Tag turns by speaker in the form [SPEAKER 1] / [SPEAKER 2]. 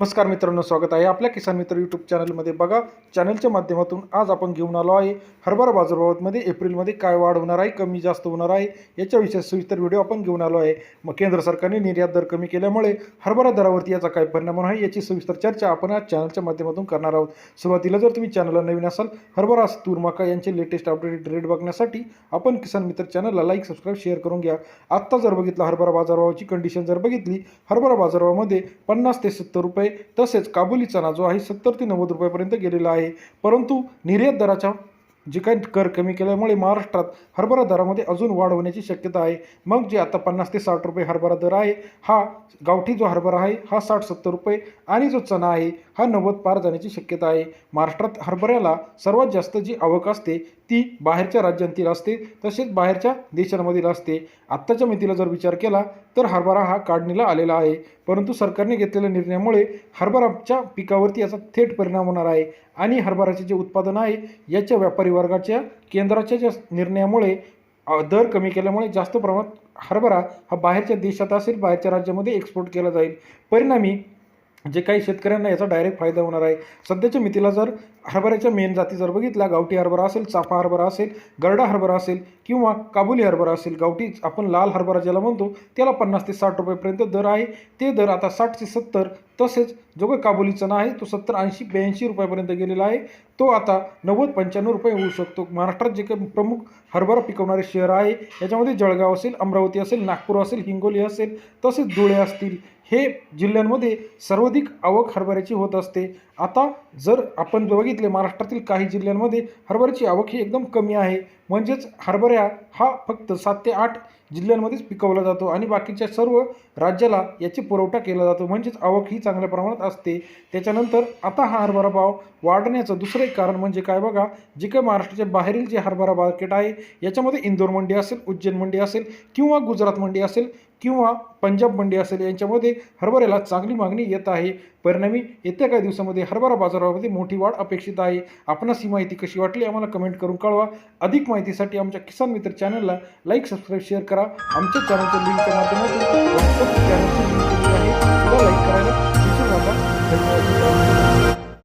[SPEAKER 1] नमस्कार मित्रांनो स्वागत आहे आपल्या किसान मित्र यूट्यूब चॅनलमध्ये. बघा चॅनलच्या माध्यमातून आज आपण घेऊन आलो आहे हरभरा बाजारभावामध्ये एप्रिलमध्ये काय वाढ होणार आहे कमी जास्त होणार आहे याच्याविषयी सविस्तर व्हिडिओ आपण घेऊन आलो आहे. मग केंद्र सरकारने निर्यात दर कमी केल्यामुळे हरभरा दरावरती याचा काय परिणाम होणार आहे याची सविस्तर चर्चा आपण आज चॅनलच्या माध्यमातून करणार आहोत. सुरुवातीला जर तुम्ही चॅनलला नवीन असाल हरभरा तूर मका यांचे लेटेस्ट अपडेटेड रेट बघण्यासाठी आपण किसान मित्र चॅनलला लाईक सबस्क्राईब शेअर करून घ्या. आत्ता जर बघितलं हरभरा बाजारभावाची कंडिशन जर बघितली हरभरा बाजारभावामध्ये पन्नास ते सत्तर रुपये तसेच काबुली चना जो आहे. सत्तर ते नव्वद रुपयापर्यंत गेलेला आहे. परंतु निर्यात दराच्या जे काही कर कमी केल्यामुळे महाराष्ट्रात हरभरा दरामध्ये अजून वाढ होण्याची शक्यता आहे. मग जे आता पन्नास ते साठ रुपये हरभरा दर आहे हा गावठी जो हरभरा आहे हा साठ सत्तर रुपये आणि जो चणा आहे हा नव्वद पार जाण्याची शक्यता आहे. महाराष्ट्रात हरभऱ्याला सर्वात जास्त जी आवक असते ती बाहेरच्या राज्यांतील असते तसेच बाहेरच्या देशांमधील असते. आत्ताच्या मितीला जर विचार केला तर हरभरा हा काढणीला आलेला आहे. परंतु सरकारने घेतलेल्या निर्णयामुळे हरभराच्या पिकावरती याचा थेट परिणाम होणार आहे. आणि हरभराचे जे उत्पादन आहे याच्या व्यापारी वर्गाच्या केंद्राच्या ज्या निर्णयामुळे दर कमी केल्यामुळे जास्त प्रमाणात हरभरा हा बाहेरच्या देशात असेल बाहेरच्या राज्यामध्ये एक्सपोर्ट केला जाईल. परिणामी जे काही शेतकऱ्यांना याचा डायरेक्ट फायदा होणार आहे. सध्याच्या मितीला जर हरभऱ्याच्या मेन जाती जर बघितल्या गावठी हरभरा असेल चाफा हरभरा असेल गरडा हरभरा असेल किंवा काबुली हरभरा असेल गावठी आपण लाल हरभरा ज्याला म्हणतो त्याला पन्नास ते साठ रुपयेपर्यंत दर आहे. ते दर आता साठ ते सत्तर तसेच जो काही काबुली चणा आहे तो सत्तर ऐंशी ब्याऐंशी रुपयापर्यंत गेलेला आहे. तो आता नव्वद पंच्याण्णव रुपये होऊ शकतो. महाराष्ट्रात जे काही प्रमुख हरभरा पिकवणारे शहर आहे याच्यामध्ये जळगाव असेल अमरावती असेल नागपूर असेल हिंगोली असेल तसेच धुळे असतील हे जिल्ह्यांमध्ये सर्वाधिक आवक हरभऱ्याची होत असते. आता जर आपण बघितले महाराष्ट्रातील काही जिल्ह्यांमध्ये हरभऱ्याची आवक ही एकदम कमी आहे. म्हणजेच हरभऱ्या हा फक्त सात ते आठ जिल्ह्यांमध्येच पिकवला जातो आणि बाकीच्या सर्व राज्याला याची पुरवठा केला जातो. म्हणजेच आवक ही चांगल्या प्रमाणात असते. त्याच्यानंतर आता हा हरभरा भाव वाढण्याचं दुसरं एक कारण म्हणजे काय बघा जे काही महाराष्ट्राच्या बाहेरील जे हरभरा मार्केट आहे याच्यामध्ये इंदोर मंडी असेल उज्जैन मंडी असेल किंवा गुजरात मंडी असेल किंवा पंजाब मंडी असेल यांच्यामध्ये हरभऱ्याला चांगली मागणी येत आहे. परिणामी येत्या काही दिवसामध्ये हरभरा बाजारामध्ये मोठी वाढ अपेक्षित आहे. आपणास ही माहिती कशी वाटली आम्हाला कमेंट करून कळवा. अधिक माहितीसाठी आमच्या किसान मित्र चॅनलला लाईक सबस्क्राईब शेअर करा. आमच्या चॅनलच्या लिंकच्या माध्यमातून